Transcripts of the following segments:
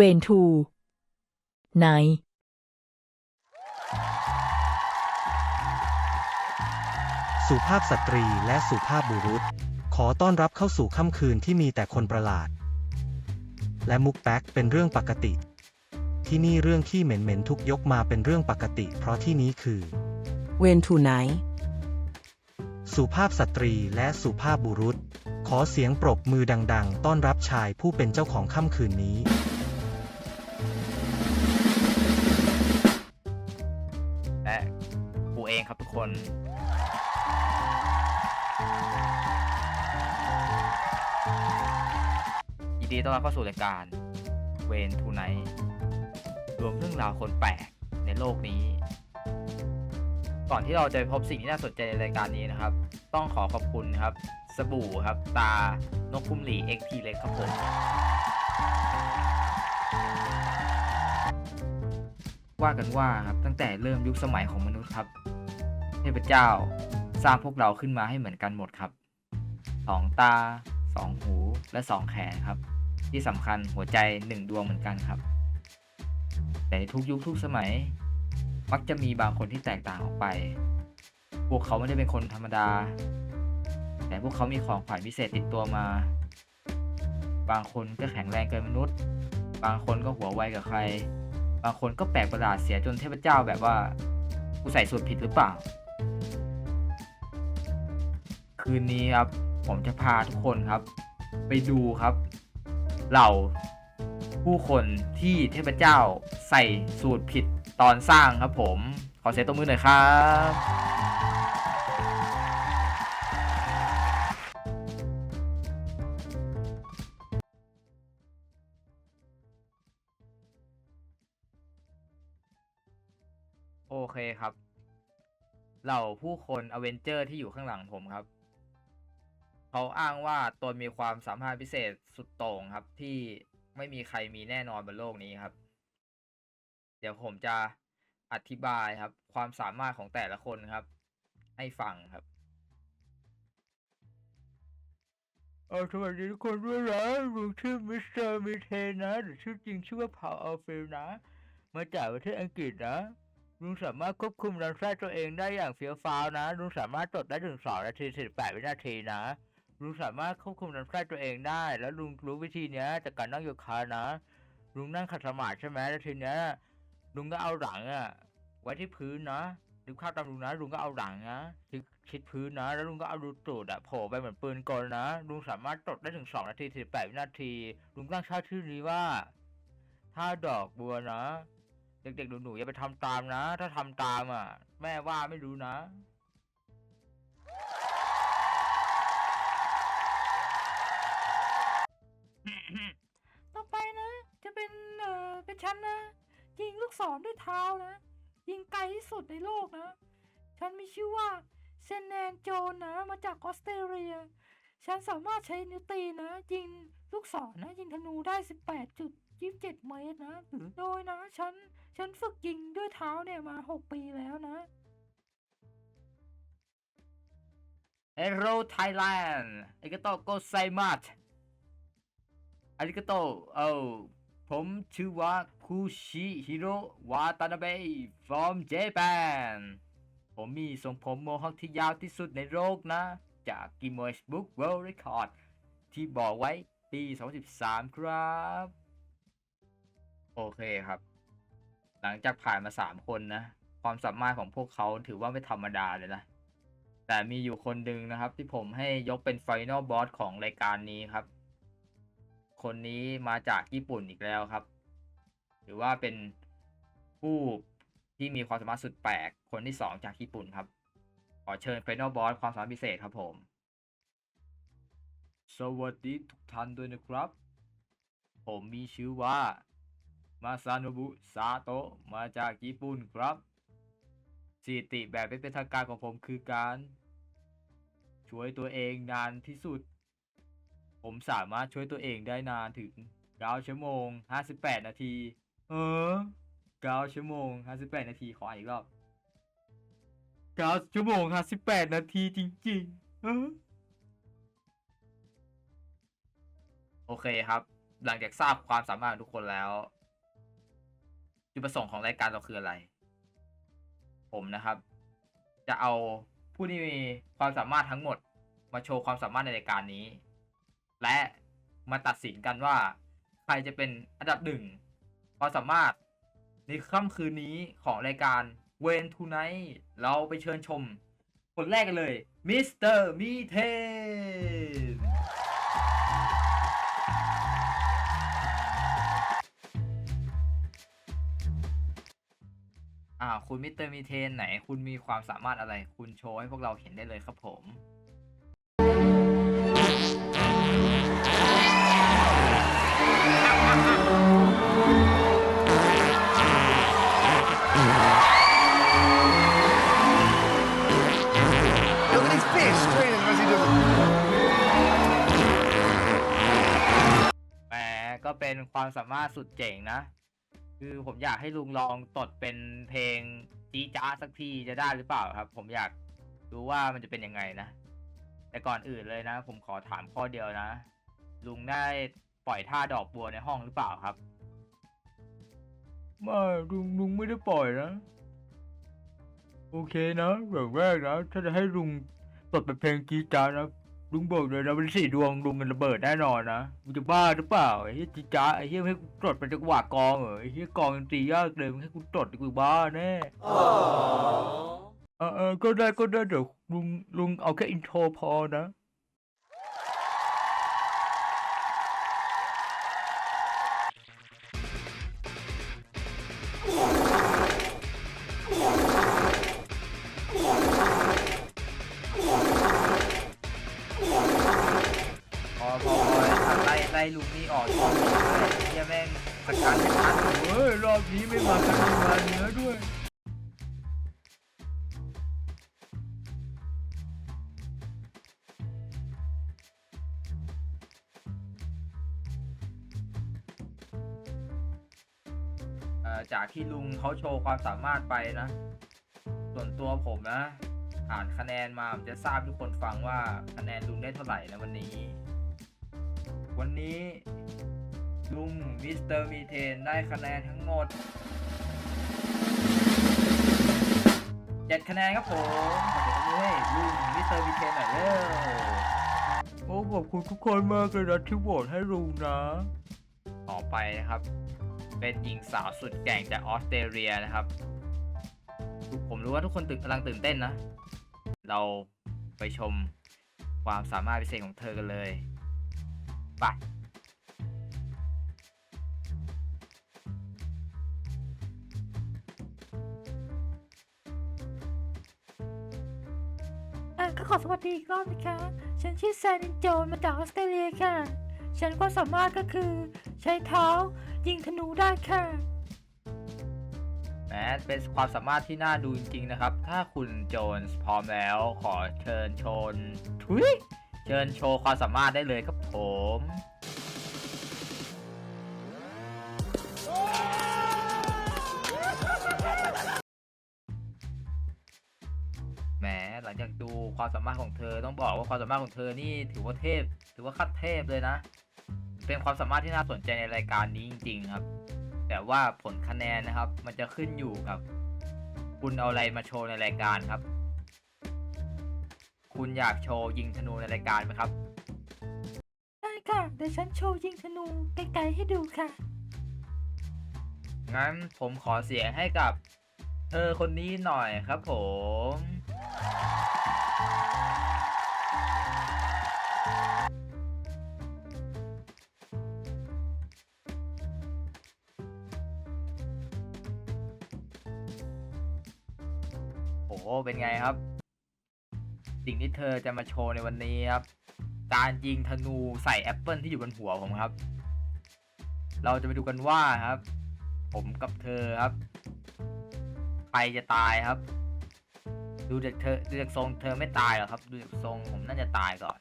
เวนทูไนสุภาพสตรีและสุภาพบุรุษ ขอต้อนรับเข้าสู่ค่ำคืนที่มีแต่คนประหลาด และมุกแป๊กเป็นเรื่องปกติ ที่นี่เรื่องขี้เหม็นๆทุกยกมาเป็นเรื่องปกติ เพราะที่นี้คือ เวนทูไนสุภาพสตรีและสุภาพบุรุษ ขอเสียงปรบมือดัง ๆ ต้อนรับชายผู้เป็นเจ้าของค่ำคืนนี้ ดีต้อนรับเข้าสู่รายการเวนทูไนรวมเรื่องราวคนแปลกในโลกนี้ ก่อนที่เราจะพบสิ่งที่น่าสนใจในรายการนี้นะครับ ต้องขอขอบคุณนะครับ สบู่ครับ ตานกคุ้มหลี XP เล็กครับผมว่ากันว่าครับตั้งแต่เริ่มยุคสมัยของมนุษย์ครับเทพเจ้าสร้างพวกเราขึ้นมาให้เหมือนกันหมดครับสองตาสองหูและสองแขนครับ ที่สำคัญหัวใจหนึ่งดวงเหมือนกันครับ แต่ในทุกยุคทุกสมัย มักจะมีบางคนที่แตกต่างออกไป พวกเขาไม่ได้เป็นคนธรรมดา แต่พวกเขามีของขวัญพิเศษติดตัวมา บางคนก็แข็งแรงเกินมนุษย์ บางคนก็หัวไวกับใคร บางคนก็แปลกประหลาดเสียจนเทพเจ้าแบบว่ากูใส่สูตรผิดหรือเปล่า คืนนี้ครับผมจะพาทุกคนครับ ไปดูครับ เหล่าผู้คนที่เทพเจ้าใส่สูตรผิดตอนสร้างครับผม ขอเสียงตบมือหน่อยครับ โอเคครับ เหล่าผู้คนอเวนเจอร์ที่อยู่ข้างหลังผมครับ เขาอ้างว่าตนมีความสามารถพิเศษสุดโต่งครับ ที่ไม่มีใครมีแน่นอนบนโลกนี้ครับ เดี๋ยวผมจะอธิบายครับ ความสามารถของแต่ละคนครับ ให้ฟังครับเออสวัสดีทุกคนด้วยนะลุงชื่อมิสเตอร์มิเทนนะหรือชื่อจริงชื่อว่าเผาอัลฟิลนะ มาจากประเทศอังกฤษนะลุงสามารถควบคุมลำไส้ตัวเองได้อย่างเฟี้ยวฟ้าวนะลุงสามารถตดได้ถึงสองนาทีสิบแปดวินาทีนะ ลุงสามารถควบคุมลำไส้ตัวเองได้ แล้วลุงรู้วิธีเนี้ยจากการนั่งโยคะนะ ลุงนั่งขัดสมาธิใช่ไหมแล้วทีเนี้ยลุงก็เอาหลังอะไว้ที่พื้นนะดูข้าวตามลุงนะลุงก็เอาหลังนะชิดชิดพื้นนะ แล้วลุงก็เอาดูตูดอะโผล่ไปเหมือนปืนกลนะ ลุงสามารถตดได้ถึงสองนาทีสิบแปดวินาที ลุงตั้งชื่อชื่อนี้ว่าท่าดอกบัวนะ เด็กๆหนูๆอย่าไปทำตามนะ ถ้าทำตามอะแม่ว่าไม่รู้นะ ต่อไปนะ จะเป็นเอ่อเป็นฉันนะ ยิงลูกศรด้วยเท้านะ ยิงไกลที่สุดในโลกนะ ฉันมีชื่อว่าเซนแนนโจนนะ มาจากออสเตรเลีย ฉันสามารถใช้นิ้วตีนะ ยิงลูกศรนะ ยิงธนูได้ 18.27เมตรนะ โดยนะ ฉัน ฉันฝึกยิงด้วยเท้าเนี่ยมา6ปีแล้วนะเฮโรไทยแลนด์อาริกาโตโกไซมัส อาริกาโตเออผมชื่อว่าคุชิฮิโรวาตานาเบะ from Japan ผมมีทรงผมโมฮอคที่ยาวที่สุดในโลกนะ จาก Guinness Book World Record ที่บอกไว้ปี 2013 ครับ โอเคครับ หลังจากผ่านมา 3 คนนะ ความสามารถของพวกเขาถือว่าไม่ธรรมดาเลยนะ แต่มีอยู่คนหนึ่งนะครับที่ผมให้ยกเป็นไฟน a ลบอสของรายการนี้ครับ คนนี้มาจากญี่ปุ่นอีกแล้วครับ ถือว่าเป็นผู้ที่มีความสามารถสุดแปลกคนที่สองจากญี่ปุ่นครับ ขอเชิญไฟน a ลบอสความสามารถพิเศษครับผม สวัสดีทุกท่านด้วยนะครับ ผมมีชื่อว่า มาซาโนบุซาโตะมาจากญี่ปุ่นครับสิติแบบไม่เป็นทางการของผมคือการ ช่วยตัวเองนานที่สุด ผมสามารถช่วยตัวเองได้นานถึง 9 ชั่วโมง 58 นาที เออ 9 ชั่วโมง 58 นาที ขออ่านอีกรอบ 9 ชั่วโมง 58 นาทีจริงๆเออโอเคครับ หลังจากทราบความสามารถของทุกคนแล้ว จุดประสงค์ของรายการเราคืออะไร ผมนะครับ จะเอาผู้ที่มีความสามารถทั้งหมด มาโชว์ความสามารถในรายการนี้ และมาตัดสินกันว่า ใครจะเป็นอันดับหนึ่งความสามารถในค่ำคืนนี้ของรายการเวนทูไนท์เราไปเชิญชม คนแรกกันเลยมิสเตอร์มีเทนอ่าคุณมิสเตอร์มีเทนไหน คุณมีความสามารถอะไร คุณโชว์ให้พวกเราเห็นได้เลยครับผม Look at his fish screaming as he does it. แหมก็เป็นความสามารถสุดเจ๋งนะ คือผมอยากให้ลุงลองตดเป็นเพลงจีจ้าสักทีจะได้หรือเปล่าครับ ผมอยากรู้ว่ามันจะเป็นยังไงนะ แต่ก่อนอื่นเลยนะ ผมขอถามข้อเดียวนะ ลุงได้ปล่อยท่าดอกบัวในห้องหรือเปล่าครับ ไม่ลุงลุงไม่ได้ปล่อยนะ โอเคนะอย่างแรกนะถ้าจะให้ลุงตดเป็นเพลงกรีดจาร์นะลุงบอกเลยนะเป็นสี่ดวงลุงมันระเบิดแน่นอนนะมึงจะบ้าหรือเปล่าไอ้เหี้ยจีจ้าร์ไอ้เหี้ยไม่ให้กูตดเป็นจังหวะกลองเหรอไอ้เหี้ยกลองยังตียากเลยมึงให้กูตดกูบ้าแน่เออเออก็ได้ก็ได้เดี๋ยวลุงลุงเอาแค่อินโทรพอนะ ล่ไล่ลุงนี่ออกช่องเลยเฮียแม่งสกัดไม่ทันเฮ้ยรอบนี้ไม่มากันมาเนื้อด้วยจากที่ลุงเขาโชว์ความสามารถไปนะ ส่วนตัวผมนะ อ่านคะแนนมาผมจะทราบทุกคนฟังว่าคะแนนลุงได้เท่าไหร่นะวันนี้ วันนี้ลุงมิสเตอร์มีเทนได้คะแนนทั้งหมดเจ็ดคะแนนครับผมขอเสียงปรบมือให้ลุงมิสเตอร์มีเทนหน่อยเร็วโอ้ขอบคุณทุกคนมากเลยนะที่โหวตให้ลุงนะ ต่อไปนะครับ เป็นหญิงสาวสุดแกร่งจากออสเตรเลียนะครับ ผมรู้ว่าทุกคนตื่นกำลังตื่นเต้นนะ เราไปชมความสามารถพิเศษของเธอกันเลย ไปอะก็ขอสวัสดีอีกรอบนะคะ ฉันชื่อแซนดินโจนมาจากออสเตรเลียค่ะ ฉันความสามารถก็คือ ใช้เท้ายิงธนูได้ค่ะแหมเป็นความสามารถที่น่าดูจริงๆนะครับ ถ้าคุณโจนส์พร้อมแล้วขอเชิญชนทุย เชิญโชว์ความสามารถได้เลยครับผมแหมหลังจากดูความสามารถของเธอต้องบอกว่าความสามารถของเธอนี่ถือว่าเทพ ถือว่าขั้นเทพเลยนะ เป็นความสามารถที่น่าสนใจในรายการนี้จริง ๆ ครับ แต่ว่าผลคะแนนนะครับ มันจะขึ้นอยู่กับ คุณเอาอะไรมาโชว์ในรายการครับ คุณอยากโชว์ยิงธนูในรายการไหมครับ ได้ค่ะ เดี๋ยวฉันโชว์ยิงธนูไกลๆให้ดูค่ะ งั้นผมขอเสียงให้กับ เธอคนนี้หน่อยครับผม โอ้โหเป็นไงครับสิ่ งที่เธอจะมาโชว์ในวันนี้ครับ การยิงธนูใส่แอปเปิลที่อยู่บนหัวผมครับ เราจะไปดูกันว่าครับ ผมกับเธอครับ ใครจะตายครับ ดูจากเธอดูจากทรงเธอไม่ตายหรอกครับ ดูจากทรงผมน่าจะตายก่อน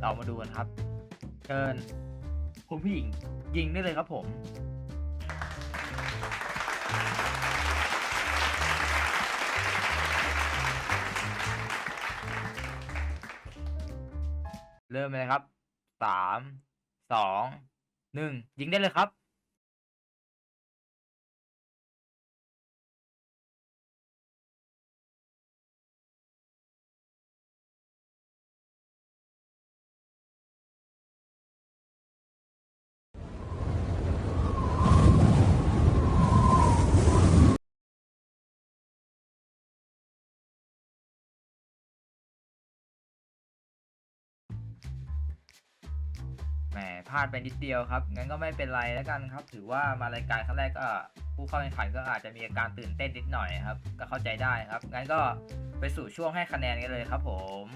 เรามาดูกันครับ เชิญคุณผู้หญิงยิงได้เลยครับผม เริ่มเลยครับสามสองหนึ่งยิงได้เลยครับ มพลาดไปนิดเดียวครับ งั้นก็ไม่เป็นไรแล้วกันครับ ถือว่ามารายการครั้งแรกก็ผู้เข้าแข่งขันก็อาจจะมีอาการตื่นเต้นนิดหน่อยครับ ก็เข้าใจได้ครับ งั้นก็ไปสู่ช่วงให้คะแนนกันเลยครับผม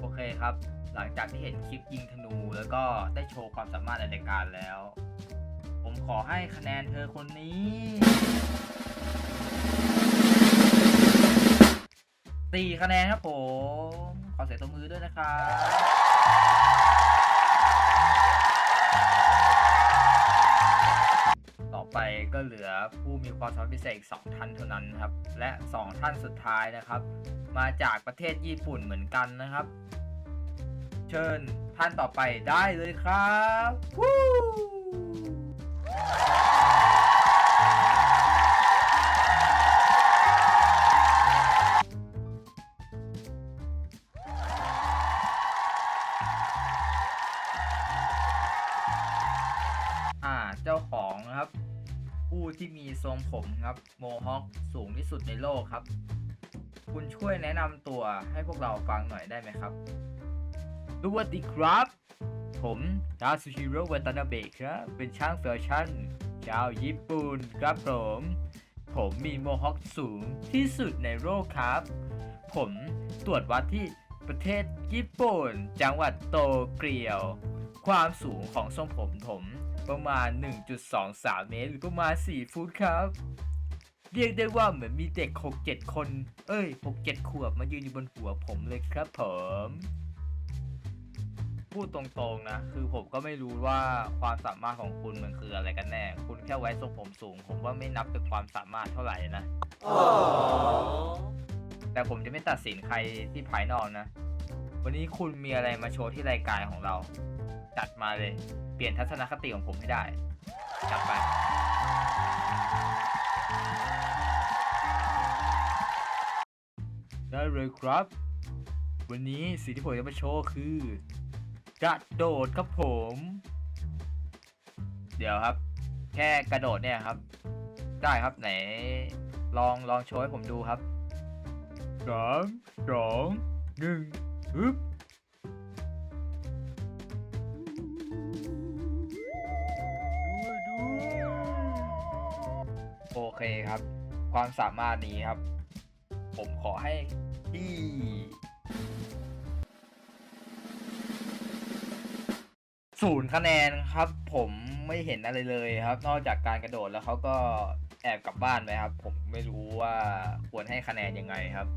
โอเคครับ หลังจากที่เห็นคลิปยิงธนู แล้วก็ได้โชว์ความสามารถในรายการแล้ว ผมขอให้คะแนนเธอคนนี้สี่คะแนนครับผม ขอเสียงตบมือด้วยนะครับต่อไปก็เหลือผู้มีความสามารถพิเศษอีกสองท่านเท่านั้นครับ และสองท่านสุดท้ายนะครับ มาจากประเทศญี่ปุ่นเหมือนกันนะครับ เชิญท่านต่อไปได้เลยครับ อ่าเจ้าของนะครับ ผู้ที่มีทรงผมครับโมฮอคสูงที่สุดในโลกครับ คุณช่วยแนะนำตัวให้พวกเราฟังหน่อยได้ไหมครับ สวัสดีครับ ผมทาสุชิโร่วัตนาเบะครับ เป็นช่างแฟชั่นชาวญี่ปุ่นครับผม ผมมีโมฮอคสูงที่สุดในโลกครับ ผมตรวจวัดที่ประเทศญี่ปุ่น จังหวัดโตเกียว ความสูงของทรงผมผมประมาณ 1.23 เมตร หรือประมาณ 4 ฟุตครับ เรียกได้ว่าเหมือนมีเด็ก 6-7 คน เอ้ย 6-7 ขวบมายืนอยู่บนหัวผมเลยครับผม พูดตรงๆนะ คือผมก็ไม่รู้ว่าความสามารถของคุณมันคืออะไรกันแน่ คุณแค่ไว้ทรงผมสูง ผมว่าไม่นับเป็นความสามารถเท่าไหร่นะ แต่ผมจะไม่ตัดสินใครที่ภายนอกนะ วันนี้คุณมีอะไรมาโชว์ที่รายการของเรา จัดมาเลย เปลี่ยนทัศนคติของผมให้ได้ จัดไป ได้เลยครับ วันนี้สิ่งที่ผมจะมาโชว์คือ กระโดดครับผม เดี๋ยวครับ แค่กระโดดเนี่ยครับ ได้ครับไหน ลองลองโชว์ให้ผมดูครับสามสองหนึ่งฮึบโอเคครับ ความสามารถนี้ครับ ผมขอให้ที่ ศูนย์คะแนนครับ ผมไม่เห็นอะไรเลยครับ นอกจากการกระโดดแล้วเขาก็แอบกลับบ้านไปครับ ผมไม่รู้ว่าควรให้คะแนนยังไงครับ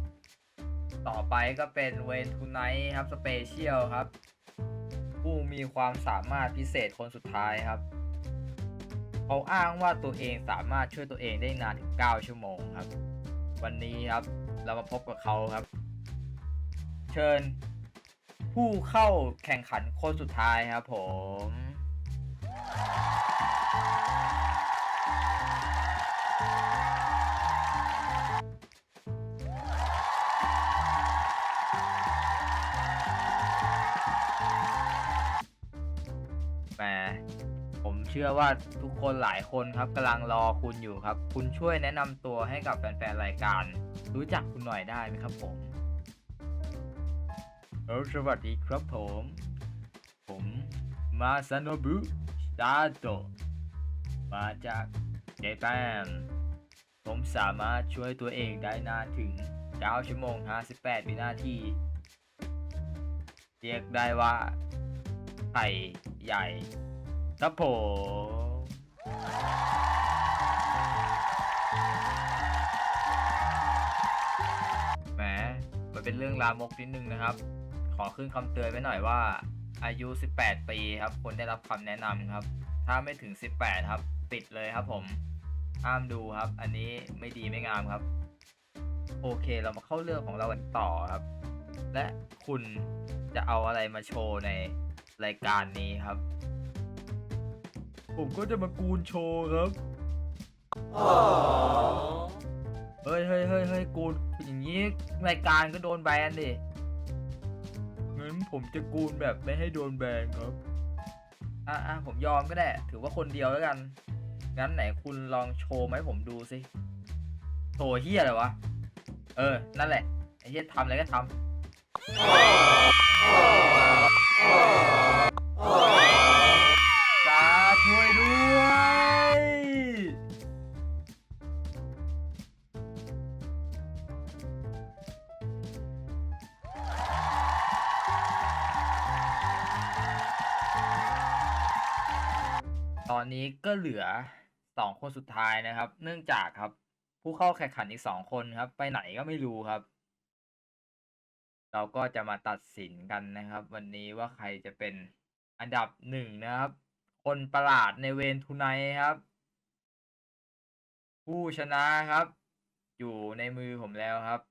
ต่อไปก็เป็นเวนทูไนท์ครับสเปเชียลครับ ผู้มีความสามารถพิเศษคนสุดท้ายครับเขาอ้างว่าตัวเองสามารถช่วยตัวเองได้นานถึง 9 ชั่วโมงครับ วันนี้ครับเรามาพบกับเขาครับ เชิญ ผู้เข้าแข่งขันคนสุดท้ายครับผม แหม ผมเชื่อว่าทุกคนหลายคนครับกำลังรอคุณอยู่ครับ คุณช่วยแนะนำตัวให้กับแฟนๆ รายการ รู้จักคุณหน่อยได้ไหมครับผม เออสวัสดีครับผม ผมมาซาโนบุซาโตมาจากเจแปนผมสามารถช่วยตัวเองได้นานถึง9ชั่วโมง 58 วินาที เรียกได้ว่า ไข่ใหญ่ครับผมแหมมันเป็นเรื่องลามกนิดนึงนะครับ ขอขึ้นคำเตือนไว้หน่อยว่า อายุ 18 ปีครับควรได้รับคำแนะนำครับ ถ้าไม่ถึง 18 ครับ ปิดเลยครับผมห้ามดูครับ อันนี้ไม่ดีไม่งามครับ โอเคเรามาเข้าเรื่องของเรากันต่อครับ และคุณจะเอาอะไรมาโชว์ในรายการนี้ครับ ผมก็จะมากูนโชว์ครับเฮ้ยเฮ้ยเฮ้ยเฮ้ยกูนอย่างนี้รายการก็โดนแบนดิงั้น ผมจะกูนแบบไม่ให้โดนแบนครับ อะอะผมยอมก็ได้ ถือว่าคนเดียวแล้วกัน งั้นไหนคุณลองโชว์ไหมผมดูสิโถเฮียอะไรวะ เออ นั่นแหละ ไอ้เฮียทำอะไรก็ทำ ตอนนี้ก็เหลือสองคนสุดท้ายนะครับ เนื่องจากครับ ผู้เข้าแข่งขันอีกสองคนครับ ไปไหนก็ไม่รู้ครับ เราก็จะมาตัดสินกันนะครับ วันนี้ว่าใครจะเป็นอันดับหนึ่งนะครับ คนประหลาดในเวนทูไนครับ ผู้ชนะครับ อยู่ในมือผมแล้วครับ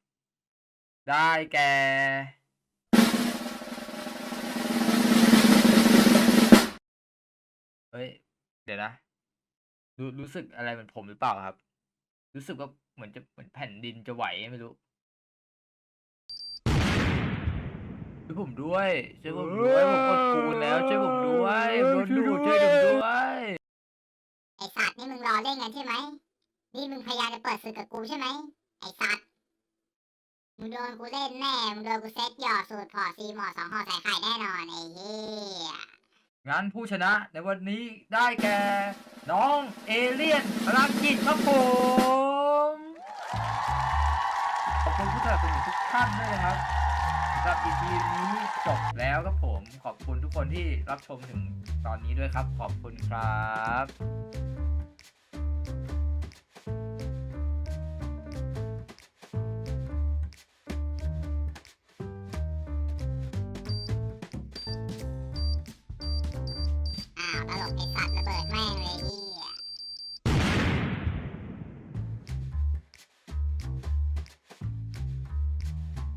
ได้แก่เฮ้ย เดี๋ยวนะรู้รู้สึกอะไรเหมือนผมหรือเปล่าครับ รู้สึกว่าเหมือนจะเหมือนแผ่นดินจะไหวไม่รู้ช่วยผมด้วยช่วยผมด้วยผมกดปูนแล้วช่วยผมด้วยผมโดนดูดช่วยผมด้วยไอสัตว์นี่มึงรอเล่นกันใช่ไหมนี่มึงพยายามจะเปิดศึกกับกูใช่ไหมไอสัตว์มึงโดนกูเล่นแน่มึงโดนกูเซ็ตหยอดสูตรพอซีหมอสองห่อใส่ไข่แน่นอนไอ้เหี้ย งั้นผู้ชนะในวันนี้ได้แก่ น้องเอเลียนรักกิจครับผม ขอบคุณผู้สนับสนุนทุกท่านด้วยนะครับสำหรับ EP นี้จบแล้วครับผม ขอบคุณทุกคนที่รับชมถึงตอนนี้ด้วยครับ ขอบคุณครับ